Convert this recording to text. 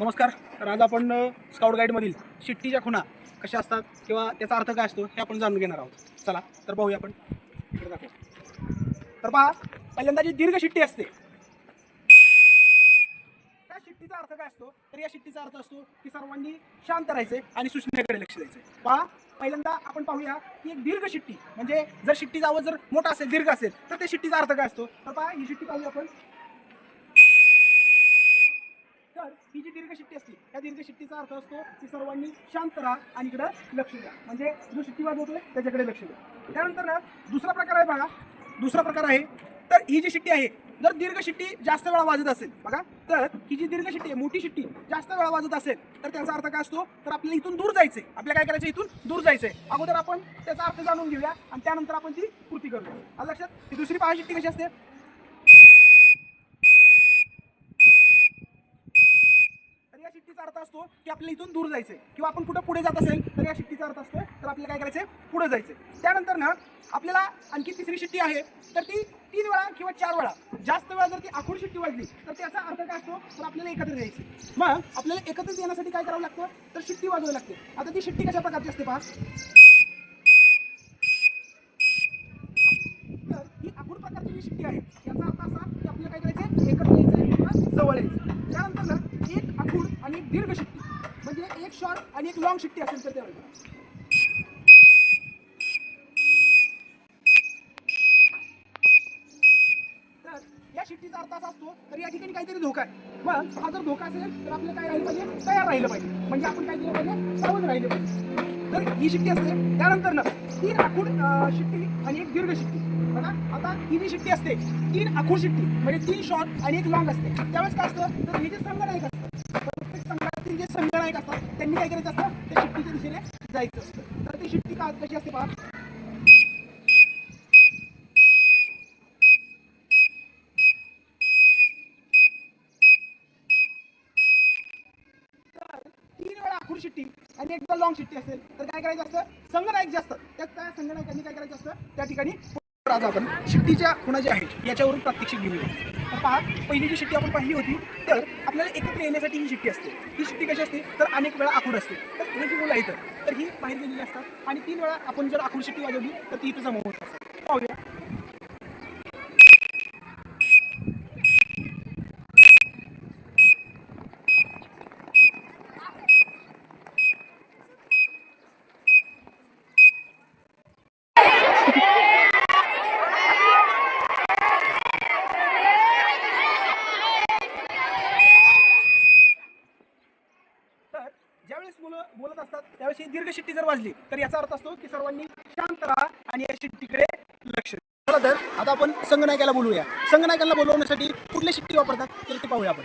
नमस्कार. तर आज आपण स्काउट गाईडमधील शिट्टीच्या खुणा कशा असतात किंवा त्याचा अर्थ काय असतो हे आपण जाणून घेणार आहोत. चला तर पाहूया आपण. इकडे तर पहा पहिल्यांदा जी दीर्घ शिट्टी असते त्या शिट्टीचा अर्थ काय असतो? तर या शिट्टीचा अर्थ असतो की सर्वांनी शांत राहायचे आणि सूचनेकडे लक्ष द्यायचे. पहा पहिल्यांदा आपण पाहूया की एक दीर्घ शिट्टी म्हणजे जर शिट्टीचा आवाज जर मोठा असेल दीर्घ असेल तर त्या शिट्टीचा अर्थ काय असतो? तर पहा ही शिट्टी पाहूया आपण तर ही जी दीर्घ शिट्टी असते त्या दीर्घ शिट्टीचा अर्थ असतो की सर्वांनी शांत राहा आणि इकडं लक्ष द्या. म्हणजे जो शिट्टीवाद होतोय त्याच्याकडे लक्ष द्या. त्यानंतर ना दुसरा प्रकार आहे बघा. दुसरा प्रकार आहे तर ही जी शिट्टी आहे जर दीर्घ शिट्टी जास्त वेळा वाजत असेल बघा तर ही जी दीर्घ शिट्टी आहे मोठी शिट्टी जास्त वेळा वाजत असेल तर त्याचा अर्थ काय असतो? तर आपल्याला इथून दूर जायचंय. आपल्याला काय करायचं इथून दूर जायचंय. अगोदर आपण त्याचा अर्थ जाणून घेऊया आणि त्यानंतर आपण ती कृती करूया. लक्षात? ही दुसरी पहा शिट्टी कशी असते तर या शिट्टीचा अर्थ असतो की आपल्याला इथून दूर जायचंय. किंवा आपण कुठं पुढे जात असेल तर या शिट्टीचा अर्थ असतो तर आपल्याला काय करायचंय? पुढे जायचंय. त्यानंतर ना आपल्याला आणखी तिसरी शिट्टी आहे तर ती तीन वेळा किंवा चार वेळा. जास्त वेळा जर ती आखूड शिट्टी वाजली तर त्याचा अर्थ काय असतो? तर आपल्याला एकत्र यायचं मग आपल्याला एकत्र येण्यासाठी काय करावं लागतं? तर शिट्टी वाजवावी लागते. आता ती शिट्टी कशा प्रकारची असते पहा तर ही आखूड प्रकारची जी शिट्टी आहे याचा अर्थ असा की आपल्याला काय करायचं एकत्र यायचं किंवा जवळ यायचं त्यानंतर ना एक आखूड आणि एक दीर्घ शिट्टी म्हणजे एक शॉर्ट आणि एक लॉंग शिट्टी असेल तर त्यावेळेला तर या शिट्टीचा अर्थ असा असतो तर या ठिकाणी काहीतरी धोका आहे. मग हा जर धोका असेल तर आपल्याला काय राहिलं पाहिजे? तयार राहिलं पाहिजे. म्हणजे आपण काय केलं पाहिजे? सावध राहिलं पाहिजे. तर ही शिट्टी असते त्यानंतर ना तीन आखूड शिट्टी आणि एक दीर्घ शिट्टी बघा आता तिन्ही शिट्टी असते तीन आखूड शिट्टी म्हणजे तीन शॉर्ट आणि एक लॉंग असते. त्यावेळेस काय असतं? तर हे जे संगणक असतं जे संगणक असतात त्यांनी काय करायचं असतं? त्या शिट्टीच्या दिशेने जायचं असतं. तर ती शिट्टी का कशी असते पहा? तीन वेळा आखूड शिट्टी आणि एकदा लॉंग शिट्टी असेल तर काय करायचं असतं? संगणक जे असतं त्या काय संगणकांनी काय करायचं असतं? त्या ठिकाणी आज आपण शिट्टीच्या खुणा ज्या आहेत याच्यावरून प्रात्यक्षिक घेऊया. तर पहा पहिली जी शिट्टी आपण पाहिली होती तर आपल्याला एकत्र येण्यासाठी ही शिट्टी असते. ही शिट्टी कशी असते? तर अनेक वेळा आखूड असते. तर हे जी मुलं आहेत तर ही बाहेर गेलेली असतात आणि तीन वेळा आपण जर आखूड शिट्टी वाजवली तर ती इथं जमा होत असतात. पाहूया तर ज्यावेळेस मुलं बोलत असतात त्यावेळेस दीर्घ शिट्टी जर वाजली तर याचा अर्थ असतो की सर्वांनी शांत राहा आणि या शिट्टीकडे लक्ष चला तर आता आपण संगनायकाला बोलूया. संगनायकाला बोलवण्यासाठी कुठल्या शिट्टी वापरतात तर ते पाहूया आपण.